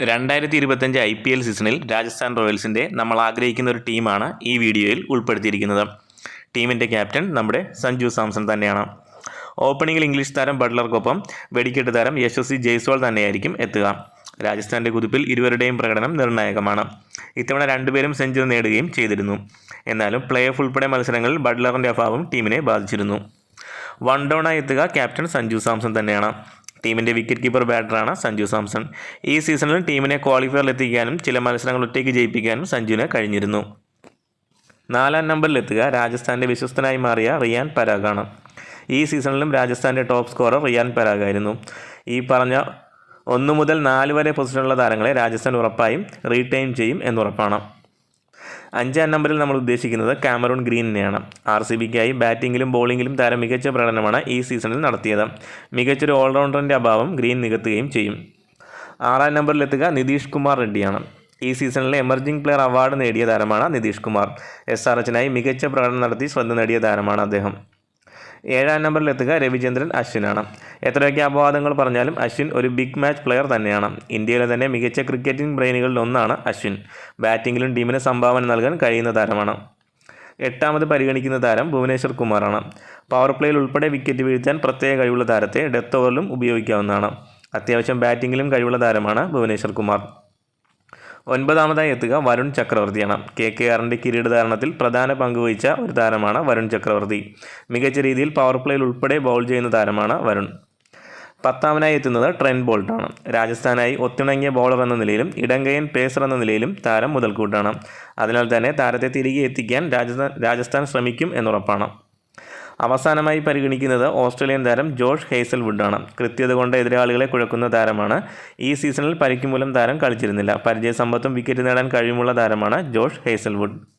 രണ്ടായിരത്തി ഇരുപത്തഞ്ച് I P L സീസണിൽ രാജസ്ഥാൻ റോയൽസിന്റെ നമ്മൾ ആഗ്രഹിക്കുന്ന ഒരു ടീമാണ് ഈ വീഡിയോയിൽ ഉൾപ്പെടുത്തിയിരിക്കുന്നത്. ടീമിന്റെ ക്യാപ്റ്റൻ നമ്മുടെ സഞ്ജു സാംസൺ തന്നെയാണ്. ഓപ്പണിംഗിൽ ഇംഗ്ലീഷ് താരം ബട്ട്ലർക്കൊപ്പം വെടിക്കെട്ട് താരം യശസ്വി ജയ്സ്വാൾ തന്നെയായിരിക്കും എത്തുക. രാജസ്ഥാന്റെ കുതിപ്പിൽ ഇരുവരുടെയും പ്രകടനം നിർണായകമാണ്. ഇത്തവണ രണ്ടുപേരും സെഞ്ചുറി നേടുകയും ചെയ്തിരുന്നു. എന്നാലും പ്ലേ ഓഫ് ഉൾപ്പെടെ മത്സരങ്ങളിൽ ബട്ട്ലറിന്റെ അഭാവം ടീമിനെ ബാധിച്ചിരുന്നു. വൺ ഡൗണായി എത്തുക ക്യാപ്റ്റൻ സഞ്ജു സാംസൺ തന്നെയാണ്. ടീമിന്റെ വിക്കറ്റ് കീപ്പർ ബാറ്ററാണ് സഞ്ജു സാംസൺ. ഈ സീസണിൽ ടീമിനെ ക്വാളിഫയറിൽ എത്തിക്കാനും ചില മത്സരങ്ങൾ ഒറ്റയ്ക്ക് ജയിപ്പിക്കാനും സഞ്ജുവിന് കഴിഞ്ഞിരുന്നു. നാലാം നമ്പറിലെത്തുക രാജസ്ഥാന്റെ വിശ്വസ്തനായി മാറിയ റിയാൻ പരാഗാണ്. ഈ സീസണിലും രാജസ്ഥാന്റെ ടോപ്പ് സ്കോറർ റിയാൻ പരാഗായിരുന്നു. ഈ പറഞ്ഞ ഒന്ന് മുതൽ നാല് വരെ പൊസിഷനുള്ള താരങ്ങളെ രാജസ്ഥാൻ ഉറപ്പായും റീറ്റെയിൻ ചെയ്യും എന്നുറപ്പാണ് അഞ്ചാം നമ്പറിൽ നമ്മൾ ഉദ്ദേശിക്കുന്നത് കാമറൂൺ ഗ്രീനിനെയാണ്. ആർ സി ബിക്കായി ബാറ്റിങ്ങിലും ബോളിങ്ങിലും താരം മികച്ച പ്രകടനമാണ് ഈ സീസണിൽ നടത്തിയത്. മികച്ചൊരു ഓൾറൗണ്ടറിന്റെ അഭാവം ഗ്രീൻ നികത്തുകയും ചെയ്യും. ആറാം നമ്പറിലെത്തുക നിതീഷ് കുമാർ റെഡ്ഡിയാണ്. ഈ സീസണിലെ എമർജിംഗ് പ്ലെയർ അവാർഡ് നേടിയ താരമാണ് നിതീഷ് കുമാർ. എസ് ആർ എച്ചിനായി മികച്ച പ്രകടനം നടത്തി ശ്രദ്ധ നേടിയ താരമാണ് അദ്ദേഹം. ഏഴാം നമ്പറിലെത്തുക രവിചന്ദ്രൻ അശ്വിനാണ്. എത്രയൊക്കെ അപവാദങ്ങൾ പറഞ്ഞാലും അശ്വിൻ ഒരു ബിഗ് മാച്ച് പ്ലെയർ തന്നെയാണ്. ഇന്ത്യയിലെ തന്നെ മികച്ച ക്രിക്കറ്റിംഗ് ബ്രെയിനുകളിൽ ഒന്നാണ് അശ്വിൻ. ബാറ്റിങ്ങിലും ടീമിന് സംഭാവന നൽകാൻ കഴിയുന്ന താരമാണ്. എട്ടാമത് പരിഗണിക്കുന്ന താരം ഭുവനേശ്വർ കുമാറാണ്. പവർ പ്ലേയിൽ ഉൾപ്പെടെ വിക്കറ്റ് വീഴ്ത്താൻ പ്രത്യേക കഴിവുള്ള താരത്തെ ഡെത്ത് ഓവറിലും ഉപയോഗിക്കാവുന്നതാണ്. അത്യാവശ്യം ബാറ്റിങ്ങിലും കഴിവുള്ള താരമാണ് ഭുവനേശ്വർ കുമാർ. ഒൻപതാമതായി എത്തുക വരുൺ ചക്രവർത്തിയാണ്. കെ. കെ. ആറിന്റെ കിരീടധാരണത്തിൽ പ്രധാന പങ്ക് വഹിച്ച ഒരു താരമാണ് വരുൺ ചക്രവർത്തി. മികച്ച രീതിയിൽ പവർ പ്ലേയിൽ ഉൾപ്പെടെ ബൗൾ ചെയ്യുന്ന താരമാണ് വരുൺ. പത്താമനായി എത്തുന്നത് ട്രെൻ ബോൾട്ടാണ്. രാജസ്ഥാനായി ഒത്തിണങ്ങിയ ബൗളർ എന്ന നിലയിലും ഇടങ്കയൻ പേസർ എന്ന നിലയിലും താരം മുതൽക്കൂട്ടാണ്. അതിനാൽ തന്നെ താരത്തെ തിരികെ എത്തിക്കാൻ രാജസ്ഥാൻ രാജസ്ഥാൻ ശ്രമിക്കും എന്നുറപ്പാണ് അവസാനമായി പരിഗണിക്കുന്നത് ഓസ്ട്രേലിയൻ താരം ജോഷ് ഹേസൽവുഡാണ്. കൃത്യത കൊണ്ട് എതിരാളികളെ കുഴക്കുന്ന താരമാണ്. ഈ സീസണിൽ പരിക്കുമൂലം താരം കളിച്ചിരുന്നില്ല. പരിചയസമ്പത്തും വിക്കറ്റ് നേടാൻ കഴിവുമുള്ള താരമാണ് ജോഷ് ഹേസൽവുഡ്.